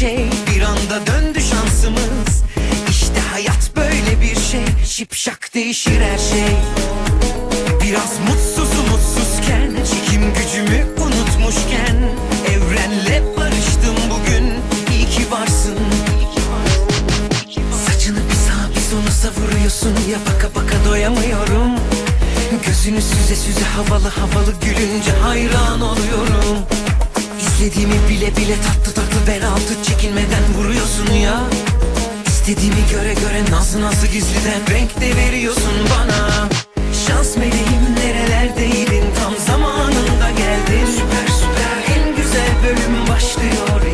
şey. Bir anda döndü şansımız. İşte hayat böyle bir şey. Şipşak değişir her şey. Biraz mutsuzum mutsuzken Çekim gücümü unutmuşken Evrenle barıştım bugün. İyi ki varsın. Saçını bir sağa bir sola savuruyorsun. Ya baka baka doyamıyorum. Gözünü süze süze havalı havalı gülünce hayran oluyorum Beklediğimi bile bile tatlı tatlı ben altı çekinmeden vuruyorsun ya. İstediğimi göre göre nasıl nasıl gizliden renk de veriyorsun bana. Şans meleğim nerelerdeydin? Tam zamanında geldin. Süper süper. En güzel bölüm başlıyor